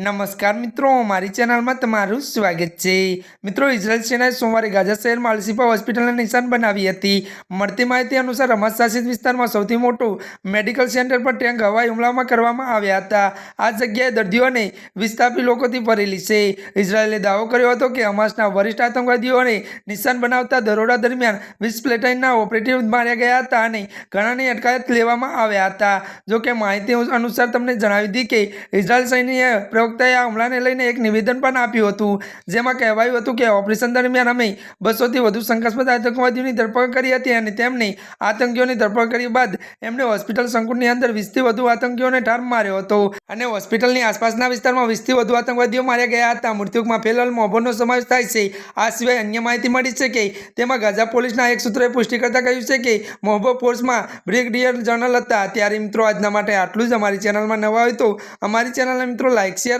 નમસ્કાર મિત્રો, મારી ચેનલમાં તમારું સ્વાગત છે. મિત્રો, ઇઝરાયલ સેનાએ સોમવારે ગાઝા શહેરમાં અલશિફા હોસ્પિટલને નિશાન બનાવી હતી. મળતી માહિતી અનુસાર હમાસ શાસિત વિસ્તારમાં સૌથી મોટું મેડિકલ સેન્ટર પર ટેન્ક હવાઈ હુમલામાં કરવામાં આવ્યા હતા. આ જગ્યાએ દર્દીઓને વિસ્થાપી લોકોથી ભરેલી છે. ઇઝરાયેલે દાવો કર્યો હતો કે હમાસના વરિષ્ઠ આતંકવાદીઓને નિશાન બનાવતા દરોડા દરમિયાન વીસ પ્લેટાઇનના ઓપરેટિવ માર્યા ગયા હતા અને ઘણાની અટકાયત લેવામાં આવ્યા હતા. જો કે માહિતી અનુસાર તમને જણાવી હતી કે ઇઝરાયલ સૈન્યએ પ્રવક્તાએ આ હુમલાને લઈને એક નિવેદન પણ આપ્યું હતું, જેમાં કહેવાયું હતું કે ઓપરેશન દરમિયાન અમે બસોથી વધુ શંકાસ્પદ આતંકવાદીઓની ધરપકડ કરી હતી અને તેમને આતંકીઓની ધરપકડ કરી બાદ એમણે હોસ્પિટલ સંકુલની અંદર વીસથી વધુ આતંકીઓને ઠાર માર્યો હતો. અને હોસ્પિટલની આસપાસના વિસ્તારમાં વીસથી વધુ આતંકવાદીઓ માર્યા ગયા હતા. મૃત્યુકમાં ફેલાયેલ મોભોનો સમાવેશ થાય છે. આ સિવાય અન્ય માહિતી મળી છે કે તેમાં ગાઝા પોલીસના એક સૂત્રએ પુષ્ટિ કરતા કહ્યું છે કે મોહબો ફોર્સમાં બ્રિગેડિયર જનરલ હતા. ત્યારે મિત્રો, આજના માટે આટલું જ. અમારી ચેનલમાં નવા હોય તો અમારી ચેનલને મિત્રો લાઇક શેર